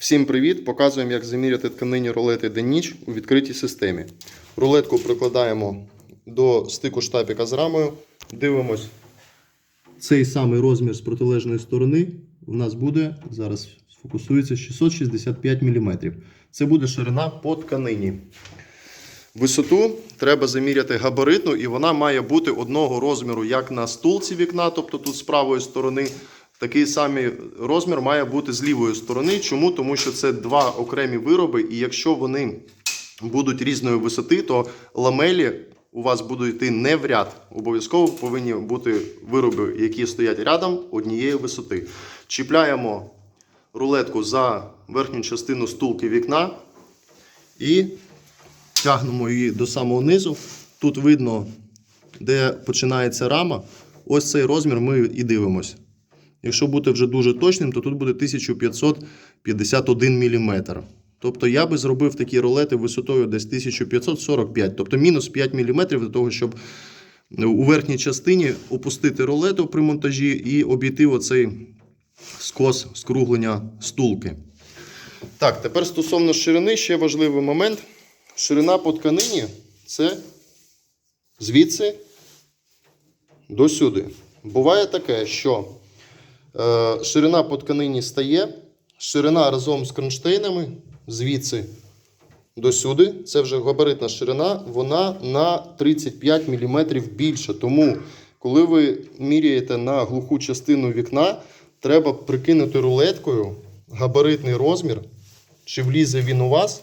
Всім привіт! Показуємо, як заміряти тканині рулети день-ніч у відкритій системі. Рулетку прикладаємо до стику штапіка з рамою. Дивимось. Цей самий розмір з протилежної сторони у нас буде, зараз сфокусується, 665 мм. Це буде ширина по тканині. Висоту треба заміряти габаритну, і вона має бути одного розміру, як на стулці вікна, тобто тут з правої сторони. Такий самий розмір має бути з лівої сторони. Чому? Тому що це два окремі вироби, і якщо вони будуть різної висоти, то ламелі у вас будуть йти не в ряд. Обов'язково повинні бути вироби, які стоять рядом однієї висоти. Чіпляємо рулетку за верхню частину стулки вікна і тягнемо її до самого низу. Тут видно, де починається рама. Ось цей розмір ми і дивимося. Якщо бути вже дуже точним, то тут буде 1551 мм. Тобто я би зробив такі рулети висотою десь 1545, тобто мінус 5 мм для того, щоб у верхній частині опустити рулету при монтажі і обійти оцей скос скруглення стулки. Так, тепер стосовно ширини, ще важливий момент. Ширина по тканині це звідси до сюди. Буває таке, що ширина по тканині стає, ширина разом з кронштейнами звідси до сюди, це вже габаритна ширина, вона на 35 мм більша. Тому, коли ви міряєте на глуху частину вікна, треба прикинути рулеткою габаритний розмір, чи влізе він у вас.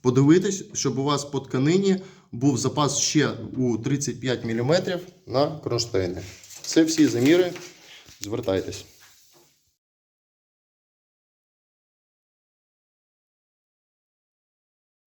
Подивитись, щоб у вас по тканині був запас ще у 35 мм на кронштейни. Це всі заміри. Звертайтесь.